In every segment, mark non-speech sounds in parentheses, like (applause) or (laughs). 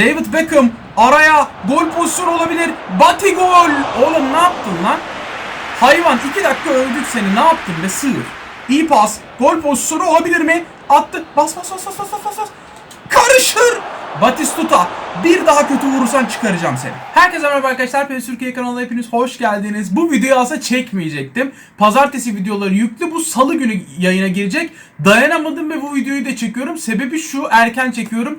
David Beckham araya gol pozisyonu olabilir. Bati gol. Oğlum ne yaptın lan? Hayvan 2 dakika övdük seni. Ne yaptın be sığır? İyi pas. Gol pozisyonu olabilir mi? Attı. Bas bas bas bas bas bas bas. Karışır. Batistuta bir daha kötü vurursan çıkaracağım seni. Herkese merhaba arkadaşlar. PES Türkiye kanalına hepiniz hoş geldiniz. Bu videoyu aslında çekmeyecektim. Pazartesi videoları yüklü. Bu salı günü yayına girecek. Dayanamadım ve bu videoyu da çekiyorum. Sebebi şu erken çekiyorum.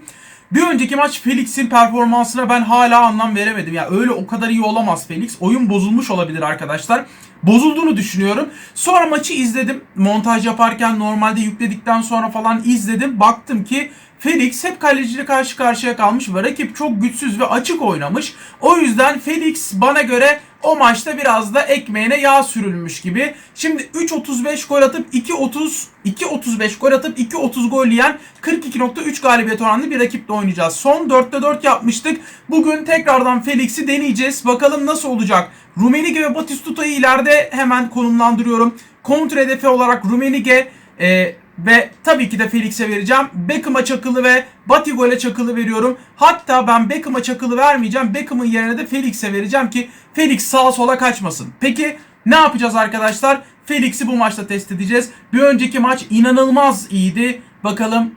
Bir önceki maç Felix'in performansına ben hala anlam veremedim. Ya öyle o kadar iyi olamaz Felix. Oyun bozulmuş olabilir arkadaşlar. Bozulduğunu düşünüyorum. Sonra maçı izledim. Montaj yaparken normalde yükledikten sonra falan izledim. Baktım ki Felix hep kaleciyle karşı karşıya kalmış ve rakip çok güçsüz ve açık oynamış. O yüzden Felix bana göre o maçta biraz da ekmeğine yağ sürülmüş gibi. Şimdi 3.35 gol atıp 2.30 2.35 gol atıp 2.30 gol yiyen 42.3 galibiyet oranlı bir rakiple oynayacağız. Son 4'te 4 yapmıştık. Bugün tekrardan Felix'i deneyeceğiz. Bakalım nasıl olacak. Rumenige ve Batistuta'yı ileride hemen konumlandırıyorum. Kontra hedefi olarak Rumenige e, ve tabii ki de Felix'e vereceğim. Beckham'a çakılı ve Batigol'e çakılı veriyorum. Hatta ben Beckham'a çakılı vermeyeceğim. Beckham'ın yerine de Felix'e vereceğim ki Felix sağa sola kaçmasın. Peki ne yapacağız arkadaşlar? Felix'i bu maçta test edeceğiz. Bir önceki maç inanılmaz iyiydi. Bakalım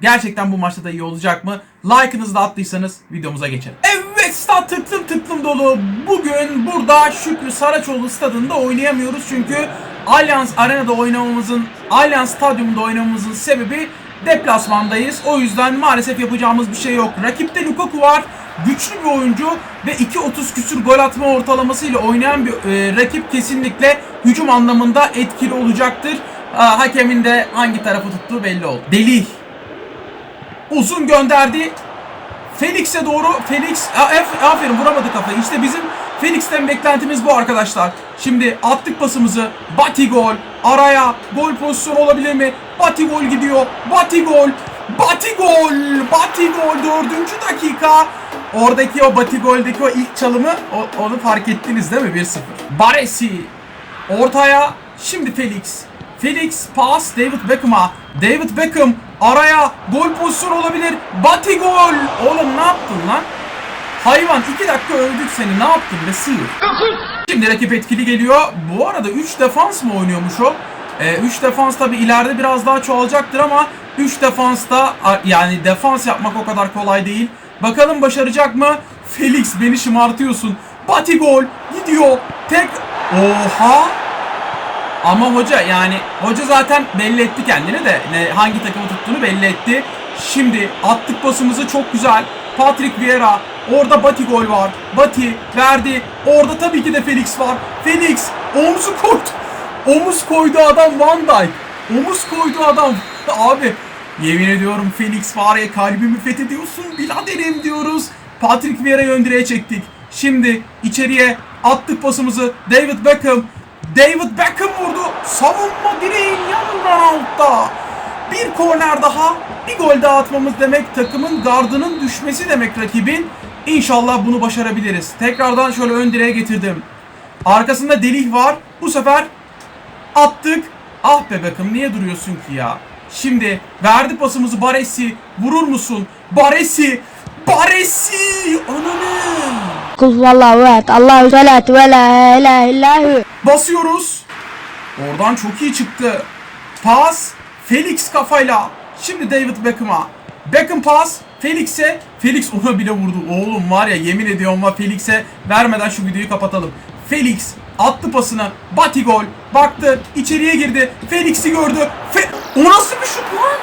gerçekten bu maçta da iyi olacak mı? Like'ınızı da attıysanız videomuza geçelim. Evet stat tıklım tıklım dolu. Bugün burada Şükrü Saraçoğlu stadında oynayamıyoruz çünkü Allianz Arena'da oynamamızın, Allianz Stadyumunda oynamamızın sebebi deplasmandayız. O yüzden maalesef yapacağımız bir şey yok. Rakipte Lukaku var. Güçlü bir oyuncu ve 2.30 küsür gol atma ortalamasıyla oynayan bir e, rakip kesinlikle hücum anlamında etkili olacaktır. Aa, hakemin de hangi tarafı tuttuğu belli oldu. Delih uzun gönderdi. Felix'e doğru. Felix aferin vuramadı kafayı. İşte bizim Felix'ten beklentimiz bu arkadaşlar. Şimdi attık pasımızı. Bati gol. Araya gol pozisyonu olabilir mi? Bati gol gidiyor. Bati gol. Bati gol. Bati gol. Dördüncü dakika. Oradaki o Bati goldeki o ilk çalımı o- onu fark ettiniz değil mi? 1-0. Baresi. Ortaya. Şimdi Felix. Felix pas David Beckham'a. David Beckham araya gol pozisyonu olabilir. Bati gol. Oğlum ne yaptın lan? Hayvan 2 dakika övdük seni. Ne yaptın be sığır? Şimdi rakip etkili geliyor. Bu arada 3 defans mı oynuyormuş o? 3 defans tabi ileride biraz daha çoğalacaktır ama 3 defansta yani defans yapmak o kadar kolay değil. Bakalım başaracak mı? Felix beni şımartıyorsun. Bati gol gidiyor. Tek Oha! Ama hoca yani hoca zaten belli etti kendini de ne, hangi takımı tuttuğunu belli etti. Şimdi attık pasımızı çok güzel. Patrick Vieira orada Bati gol var. Bati verdi. Orada tabii ki de Felix var. Felix omzu koydu. Omuz koydu adam Van Dijk. Omuz koydu adam. Abi yemin ediyorum Felix var ya kalbimi fethediyorsun biraderim diyoruz. Patrick Vieira'yı ön direğe çektik. Şimdi içeriye attık pasımızı. David Beckham David Beckham vurdu. Savunma direğin yanından altta. Bir korner daha, bir gol daha atmamız demek takımın gardının düşmesi demek rakibin. İnşallah bunu başarabiliriz. Tekrardan şöyle ön direğe getirdim. Arkasında Delih var. Bu sefer attık. Ah be Beckham niye duruyorsun ki ya? Şimdi verdi pasımızı Baresi. Vurur musun? Baresi! Baresi! Ananı! Kul vallahu ehad. Allahu salat ve la ilahe illahu. Basıyoruz. Oradan çok iyi çıktı. Pas. Felix kafayla. Şimdi David Beckham'a. Beckham pas. Felix'e. Felix ona bile vurdu. Oğlum var ya yemin ediyorum var Felix'e vermeden şu videoyu kapatalım. Felix attı pasını. Bati gol. Baktı. içeriye girdi. Felix'i gördü. Fe o nasıl bir şut lan?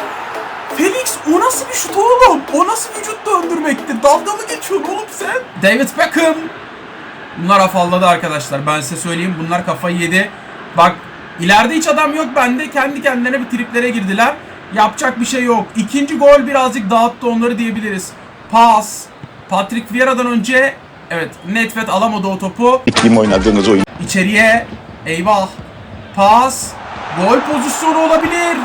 Felix o nasıl bir şut oğlum? O nasıl vücut döndürmekti? Dalga mı geçiyorsun oğlum sen? David Beckham. Bunlar afalladı arkadaşlar. Ben size söyleyeyim. Bunlar kafayı yedi. Bak ileride hiç adam yok bende. Kendi kendilerine bir triplere girdiler. Yapacak bir şey yok. İkinci gol birazcık dağıttı onları diyebiliriz. Pas. Patrick Vieira'dan önce evet Netvet alamadı o topu. Kim oynadığınız oyun? İçeriye. Eyvah. Pas. Gol pozisyonu olabilir.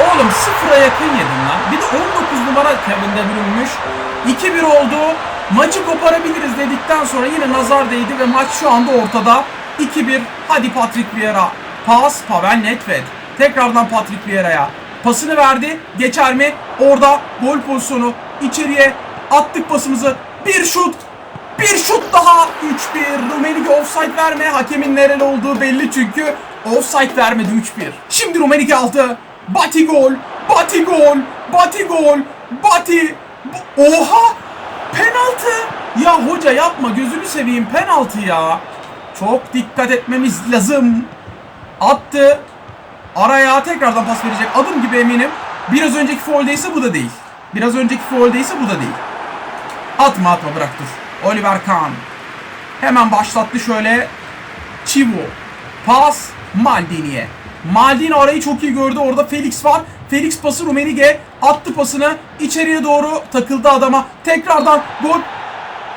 Oğlum sıfıra yakın yedin lan. Bir de 19 numara Kevin De Bruyne'müş. 2-1 oldu. Maçı koparabiliriz dedikten sonra yine nazar değdi ve maç şu anda ortada. 2-1. Hadi Patrick Vieira. Pas. Pavel Nedved. Tekrardan Patrick Vieira'ya. Pasını verdi. Geçer mi? Orada gol pozisyonu. İçeriye Attık pasımızı. Bir şut. Bir şut daha. 3-1. Rumenige offside verme. Hakemin nereli olduğu belli çünkü. Offside vermedi 3-1. Şimdi Rumenige aldı. Bati gol. Bati gol. Bati gol. Bati. Oha! Penaltı. Ya hoca yapma gözünü seveyim penaltı ya. Çok dikkat etmemiz lazım. Attı. Araya tekrardan pas verecek. Adım gibi eminim. Biraz önceki fauldeyse bu da değil. Biraz önceki fauldeyse bu da değil. Atma atma bırak dur. Oliver Kahn. Hemen başlattı şöyle. Chivo. Pas Maldini'ye. Maldini arayı çok iyi gördü. Orada Felix var. Felix pası Rumenige attı pasını. içeriye doğru takıldı adama. Tekrardan gol.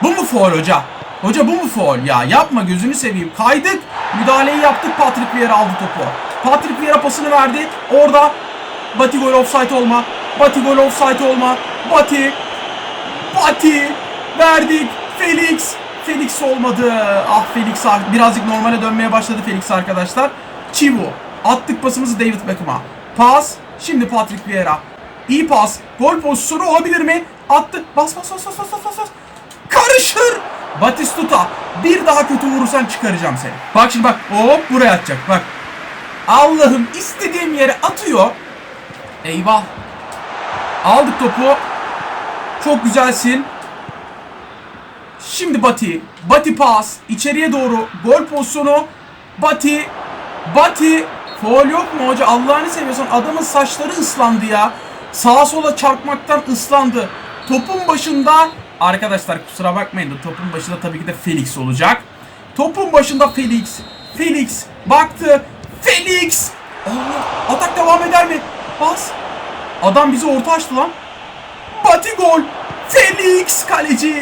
Bu mu foul hoca? Hoca bu mu foul? Ya yapma gözünü seveyim. Kaydık. Müdahaleyi yaptık. Patrick Vieira aldı topu. Patrick Vieira pasını verdi. Orada Bati gol offside olma. Bati gol offside olma. Bati. Bati. Verdik. Felix. Felix olmadı. Ah Felix birazcık normale dönmeye başladı Felix arkadaşlar. Chivo. Attık pasımızı David Beckham'a. Pas. Şimdi Patrick Vieira. İyi pas. Gol pozisyonu olabilir mi? Attı. Bas bas bas bas bas bas bas. Karışır. Batistuta. Bir daha kötü vurursan çıkaracağım seni. Bak şimdi bak. Hop buraya atacak. Bak. Allah'ım istediğim yere atıyor. Eyvah. Aldık topu. Çok güzelsin. Şimdi Bati. Bati pas. içeriye doğru. Gol pozisyonu. Bati. Bati. Foul yok mu hoca? Allah'ını seviyorsan adamın saçları ıslandı ya. Sağa sola çarpmaktan ıslandı. Topun başında arkadaşlar kusura bakmayın da topun başında tabii ki de Felix olacak. Topun başında Felix. Felix baktı. Felix. Allah. Atak devam eder mi? Bas. Adam bizi orta açtı lan. Bati gol. Felix kaleci.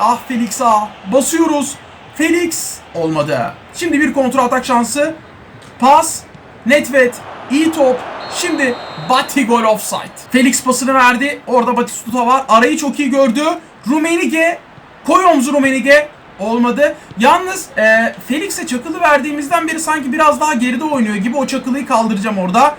Ah Felix ah. Basıyoruz. Felix olmadı. Şimdi bir kontrol atak şansı. Pas. Netvet. iyi top. Şimdi Bati gol offside. Felix pasını verdi. Orada Batistuta var. Arayı çok iyi gördü. Rumenige. Koy omzu Rumenige. Olmadı. Yalnız e, Felix'e çakılı verdiğimizden beri sanki biraz daha geride oynuyor gibi o çakılıyı kaldıracağım orada.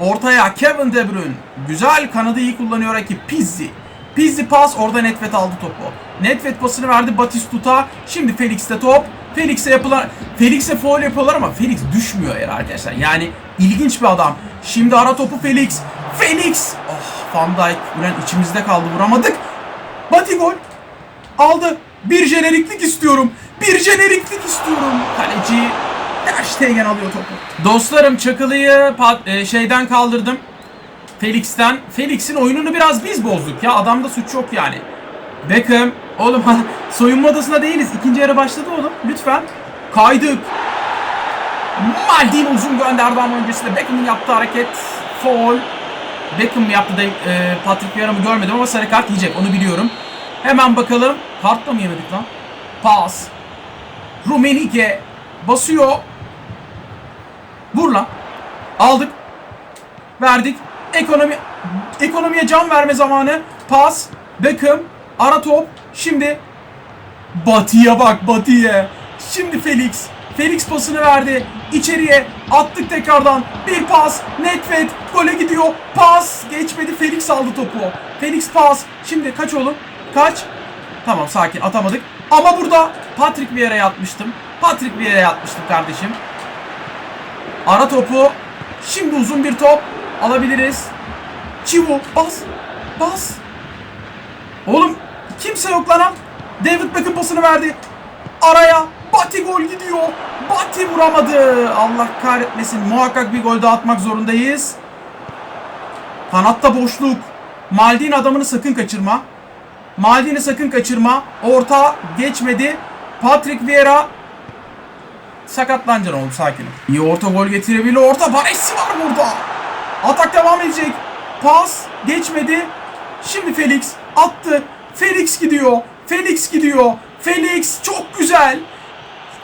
Ortaya Kevin De Bruyne. Güzel kanadı iyi kullanıyor rakip Pizzi. Pizzi pas orada Netvet aldı topu. Netvet pasını verdi Batistuta. Şimdi Felix'te top. Felix'e yapılan Felix'e foul yapıyorlar ama Felix düşmüyor yere arkadaşlar. Yani ilginç bir adam. Şimdi ara topu Felix. Felix. Oh Van Dijk. Ulan içimizde kaldı vuramadık. Bati gol. Aldı. Bir jeneriklik istiyorum. Bir jeneriklik istiyorum. Kaleci Ter Stegen alıyor topu. Dostlarım Çakılı'yı e, şeyden kaldırdım. Felix'ten. Felix'in oyununu biraz biz bozduk ya. Adamda suç yok yani. Beckham. Oğlum (laughs) soyunma odasında değiliz. İkinci yarı başladı oğlum. Lütfen. Kaydık. Maldini uzun gönderdi ama öncesinde Beckham'ın yaptığı hareket. Foul. Beckham yaptı da e, Patrick Vieira mı görmedim ama sarı kart yiyecek onu biliyorum. Hemen bakalım. Kart da mı yemedik lan? Pas. Rumenige basıyor. Vur lan. Aldık. Verdik. Ekonomi ekonomiye can verme zamanı. Pas. Beckham. Ara top. Şimdi Batı'ya bak Batı'ya. Şimdi Felix. Felix pasını verdi. İçeriye attık tekrardan. Bir pas. Netvet gole gidiyor. Pas. Geçmedi. Felix aldı topu. Felix pas. Şimdi kaç oğlum? Kaç? Tamam sakin atamadık. Ama burada Patrick Vieira'ya atmıştım. Patrick Vieira'ya atmıştım kardeşim. Ara topu. Şimdi uzun bir top. Alabiliriz. Chivo bas. Bas. Oğlum kimse yok lan. David Beckham pasını verdi. Araya Bati gol gidiyor. Bati vuramadı. Allah kahretmesin. Muhakkak bir gol daha atmak zorundayız. Kanatta boşluk. Maldini adamını sakın kaçırma. Maldini sakın kaçırma. Orta geçmedi. Patrick Vieira sakatlanacaksın oğlum sakin ol. İyi orta gol getirebilir. Orta Baresi var burada. Atak devam edecek. Pas geçmedi. Şimdi Felix attı. Felix gidiyor. Felix gidiyor. Felix çok güzel.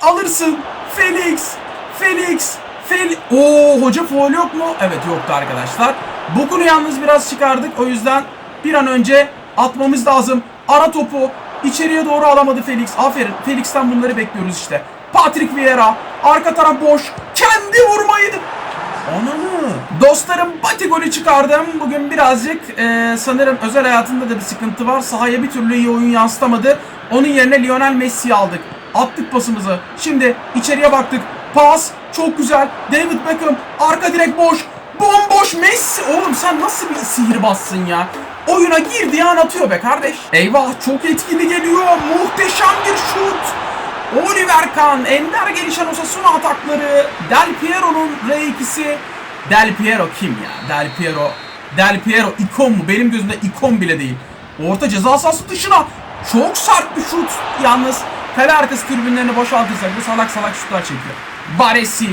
Alırsın. Felix. Felix. Fel Oo hoca foul yok mu? Evet yoktu arkadaşlar. Bokunu yalnız biraz çıkardık. O yüzden bir an önce atmamız lazım. Ara topu içeriye doğru alamadı Felix. Aferin. Felix'ten bunları bekliyoruz işte. Patrick Vieira. Arka taraf boş. Kendi vurmayı. Ananı. Dostlarım Bati golü çıkardım. Bugün birazcık e, sanırım özel hayatında da bir sıkıntı var. Sahaya bir türlü iyi oyun yansıtamadı. Onun yerine Lionel Messi'yi aldık. Attık pasımızı. Şimdi içeriye baktık. Pas çok güzel. David Beckham arka direk boş. Bomboş Messi. Oğlum sen nasıl bir sihirbazsın ya? Oyuna girdiği an atıyor be kardeş. Eyvah çok etkili geliyor. Muhteşem bir şut. Oliver Kahn, ender gelişen Osasuna atakları. Del Piero'nun R2'si. Del Piero kim ya? Del Piero. Del Piero ikon mu? Benim gözümde ikon bile değil. Orta ceza sahası dışına. Çok sert bir şut. Yalnız kale arkası tribünlerini boşaltırsak bu salak salak şutlar çekiyor. Baresi.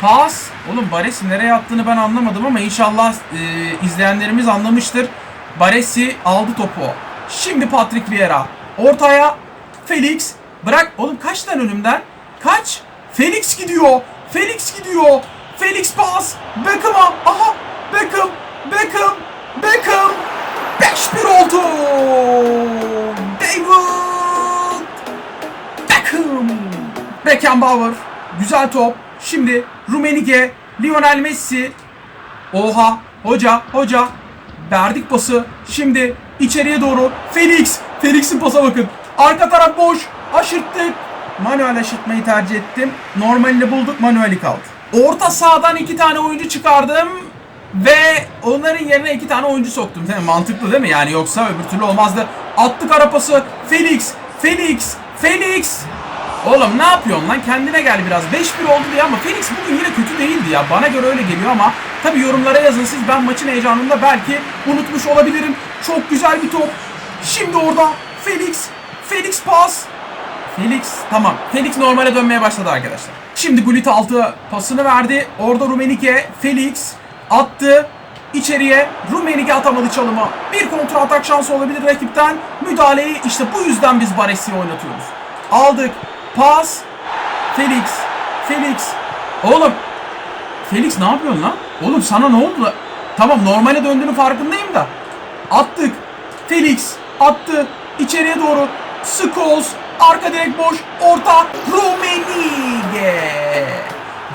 Pas. Oğlum Baresi nereye attığını ben anlamadım ama inşallah e, izleyenlerimiz anlamıştır. Baresi aldı topu. Şimdi Patrick Vieira. Ortaya Felix. Bırak. Oğlum kaç tane önümden? Kaç? Felix gidiyor. Felix gidiyor. Felix pas. Beckham'a. Aha. Beckham. Beckham. Beckham. 5-1 oldu. David. Beckham. Beckenbauer. Güzel top. Şimdi Rumenige. Lionel Messi. Oha. Hoca. Hoca. Verdik pası. Şimdi içeriye doğru. Felix. Felix'in pasa bakın. Arka taraf boş. Aşırttık. Manuel aşırtmayı tercih ettim. Normalini bulduk. Manuel'i kaldı. Orta sahadan iki tane oyuncu çıkardım. Ve onların yerine iki tane oyuncu soktum. Değil mi? Mantıklı değil mi? Yani yoksa öbür türlü olmazdı. Attık ara pası. Felix. Felix. Felix. Oğlum ne yapıyorsun lan? Kendine gel biraz. 5-1 oldu diye ama Felix bugün yine kötü değildi ya. Bana göre öyle geliyor ama tabi yorumlara yazın siz. Ben maçın heyecanında belki unutmuş olabilirim. Çok güzel bir top. Şimdi orada Felix. Felix pas. Felix tamam. Felix normale dönmeye başladı arkadaşlar. Şimdi Gullit altı pasını verdi. Orada Rumenike Felix attı. İçeriye Rumenike atamadı çalıma. Bir kontra atak şansı olabilir rakipten. Müdahaleyi işte bu yüzden biz Baresi'yi oynatıyoruz. Aldık. Pas. Felix. Felix. Oğlum. Felix ne yapıyorsun lan? Oğlum sana ne oldu? Tamam normale döndüğünün farkındayım da. Attık. Felix attı. İçeriye doğru. Scholes. Arka direk boş. Orta. Rumenige.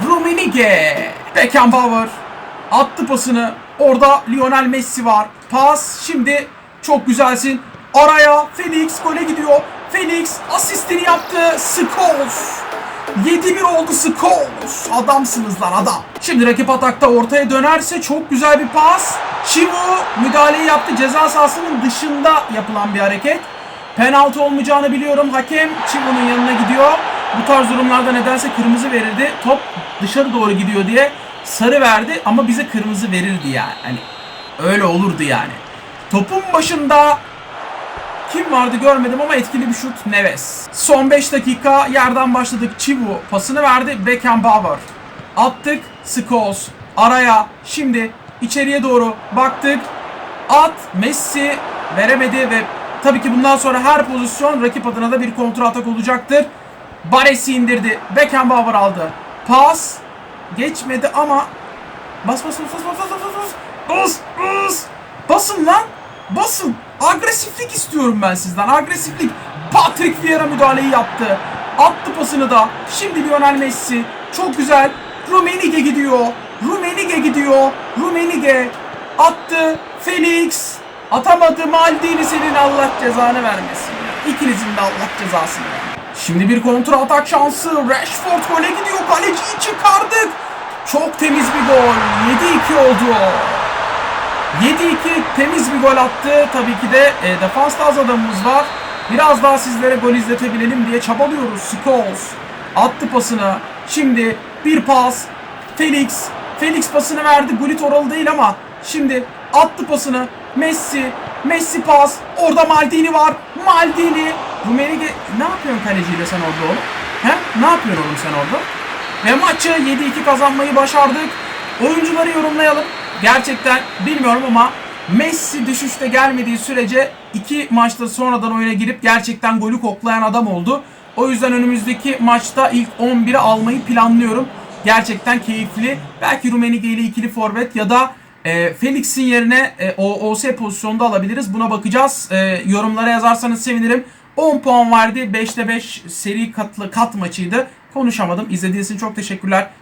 Rumenige. Beckenbauer. Attı pasını. Orada Lionel Messi var. Pas. Şimdi çok güzelsin. Araya Felix gole gidiyor. Felix asistini yaptı. Scholes. 7-1 oldu Scholes. Adamsınız lan adam. Şimdi rakip atakta ortaya dönerse çok güzel bir pas. Chivu müdahaleyi yaptı. Ceza sahasının dışında yapılan bir hareket. Penaltı olmayacağını biliyorum. Hakem Chivu'nun yanına gidiyor. Bu tarz durumlarda nedense kırmızı verildi. Top dışarı doğru gidiyor diye sarı verdi ama bize kırmızı verirdi yani. Hani öyle olurdu yani. Topun başında kim vardı görmedim ama etkili bir şut Neves. Son 5 dakika yerden başladık. Chivu pasını verdi. Beckenbauer. Attık. Scholes. Araya. Şimdi içeriye doğru baktık. At. Messi veremedi ve tabii ki bundan sonra her pozisyon rakip adına da bir kontra atak olacaktır. Baresi indirdi. Beckenbauer aldı. Pas. Geçmedi ama Bas bas bas bas bas bas bas bas bas bas basın lan basın agresiflik istiyorum ben sizden. Agresiflik. Patrick Vieira müdahaleyi yaptı. Attı pasını da. Şimdi Lionel Messi. Çok güzel. Rumenige gidiyor. Rumenige gidiyor. Rumenige attı. Felix. Atamadı. Maldini senin Allah cezanı vermesin. İkinizin de Allah cezasını. Şimdi bir kontra atak şansı. Rashford gole gidiyor. Kaleciyi çıkardık. Çok temiz bir gol. 7-2 oldu. 7-2 temiz bir gol attı. Tabii ki de e, defansta az adamımız var. Biraz daha sizlere gol izletebilelim diye çabalıyoruz. Scholes attı pasını. Şimdi bir pas. Felix. Felix pasını verdi. Gullit oralı değil ama şimdi attı pasını. Messi. Messi pas. Orada Maldini var. Maldini. Rumenige ne yapıyorsun kaleciyle sen orada oğlum? He? Ne yapıyorsun oğlum sen orada? Ve maçı 7-2 kazanmayı başardık. Oyuncuları yorumlayalım. Gerçekten bilmiyorum ama Messi düşüşte gelmediği sürece iki maçta sonradan oyuna girip gerçekten golü koklayan adam oldu. O yüzden önümüzdeki maçta ilk 11'i almayı planlıyorum. Gerçekten keyifli. Belki Rumenige ile ikili forvet ya da e, Felix'in yerine e, OOS pozisyonda alabiliriz. Buna bakacağız. E, yorumlara yazarsanız sevinirim. 10 puan verdi. 5'te 5 seri katlı kat maçıydı. konuşamadım. İzlediğiniz için çok teşekkürler.